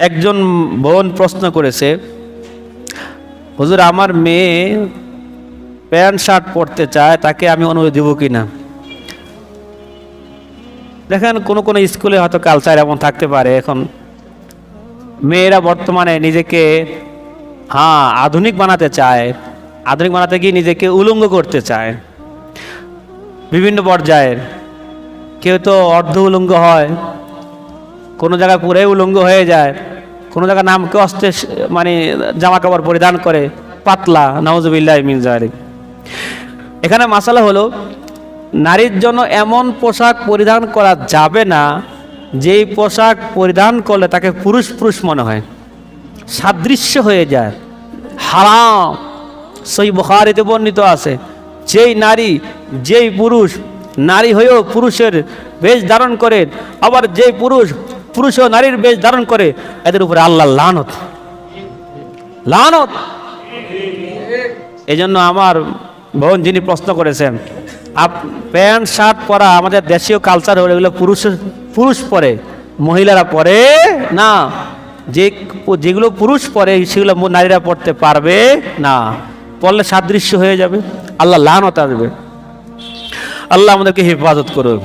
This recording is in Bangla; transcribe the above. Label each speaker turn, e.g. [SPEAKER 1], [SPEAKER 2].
[SPEAKER 1] একজন বোন প্রশ্ন করেছে, হুজুর, আমার মেয়ে প্যান্ট, শার্ট পরতে চায়, তাকে আমি অনুমতি দেবো কি না? দেখেন, কোনো কোনো স্কুলে হয়তো কালচার এমন থাকতে পারে। এখন মেয়েরা বর্তমানে নিজেকে হ্যাঁ আধুনিক বানাতে চায়, আধুনিক বানাতে গিয়ে নিজেকে উলঙ্গ করতে চায়। বিভিন্ন পর্যায়ের, কেউ তো অর্ধ উলঙ্গ হয় কোনো জায়গায় পুরে উলঙ্গ হয়ে যায়, কোনো জায়গায় নামকে অস্তে মানে জামা কাপড় পরিধান করে, পাতলা নওয়াজবিল্লাহ মিনজারি এখানে মাসালা হলো, নারীর জন্য এমন পোশাক পরিধান করা যাবে না, যেই পোশাক পরিধান করলে তাকে পুরুষ পুরুষ মনে হয়। সাদৃশ্য হয়ে যায়, হারাম। সেই বুখারিতে বর্ণিত আছে, যেই নারী, যেই পুরুষ, নারী হয়েও পুরুষের বেশ ধারণ করে, আবার যেই পুরুষ পুরুষও নারীর বেশ ধারণ করে, এদের উপরে আল্লাহ লানত। লানত? এই জন্য আমার বোন যিনি প্রশ্ন করেছেন, আপ প্যান্ট, শার্ট পরা আমাদের দেশীয় কালচার হলো এগুলো পুরুষ পুরুষ পরে, মহিলারা পরে না। যে যেগুলো পুরুষ পরে, সেগুলো নারীরা পড়তে পারবে না। পড়লে সাদৃশ্য হয়ে যাবে আল্লাহ লানত আসবে। আল্লাহ আমাদেরকে হেফাজত করুক।